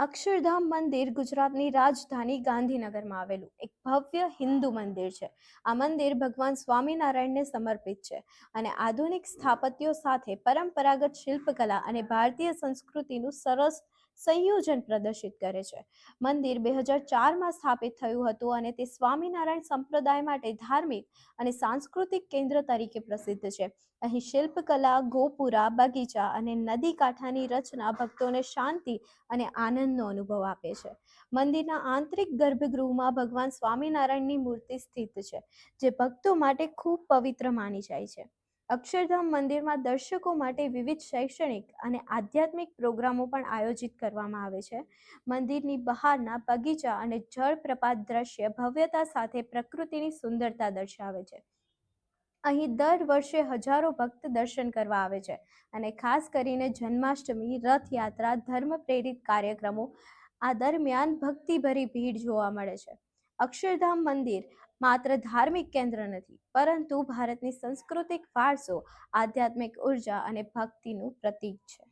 અક્ષરધામ મંદિર ગુજરાતની રાજધાની ગાંધીનગરમાં આવેલું. એક ભવ્ય હિન્દુ મંદિર છે. આ મંદિર ભગવાન સ્વામિનારાયણને સમર્પિત છે અને આધુનિક સ્થાપત્યો સાથે પરંપરાગત શિલ્પકલા અને ભારતીય સંસ્કૃતિનું સરસ સંયોજન પ્રદર્શિત કરે છે. મંદિર બે હજાર ચારમાં સ્થાપિત થયું હતું અને તે સ્વામિનારાયણ સંપ્રદાય માટે ધાર્મિક અને સાંસ્કૃતિક કેન્દ્ર તરીકે પ્રસિદ્ધ છે. અહીં શિલ્પકલા, ગોપુરા, બગીચા અને નદી કાંઠાની રચના ભક્તોને શાંતિ અને આનંદનો અનુભવ આપે છે. મંદિરના આંતરિક ગર્ભગૃહમાં ભગવાન સ્વામિનારાયણની મૂર્તિ સ્થિત છે, જે ભક્તો માટે ખૂબ પવિત્ર માની જાય છે. અક્ષરધામ મંદિરમાં દર્શકો માટે વિવિધ શૈક્ષણિક અને આધ્યાત્મિક પ્રોગ્રામો પણ આયોજિત કરવામાં આવે છે. મંદિરની બહારના બગીચા અને જળપ્રપાત દ્રશ્ય ભવ્યતા સાથે પ્રકૃતિની સુંદરતા દર્શાવે છે. અહીં દર વર્ષે હજારો ભક્ત દર્શન કરવા આવે છે અને ખાસ કરીને જન્માષ્ટમી, રથયાત્રા ધર્મ પ્રેરિત કાર્યક્રમો, આ દરમિયાન ભક્તિભરી ભીડ જોવા મળે છે. અક્ષરધામ મંદિર માત્ર ધાર્મિક કેન્દ્ર નથી, પરંતુ ભારતની સાંસ્કૃતિક વારસો, આધ્યાત્મિક ઊર્જા અને ભક્તિનું પ્રતીક છે.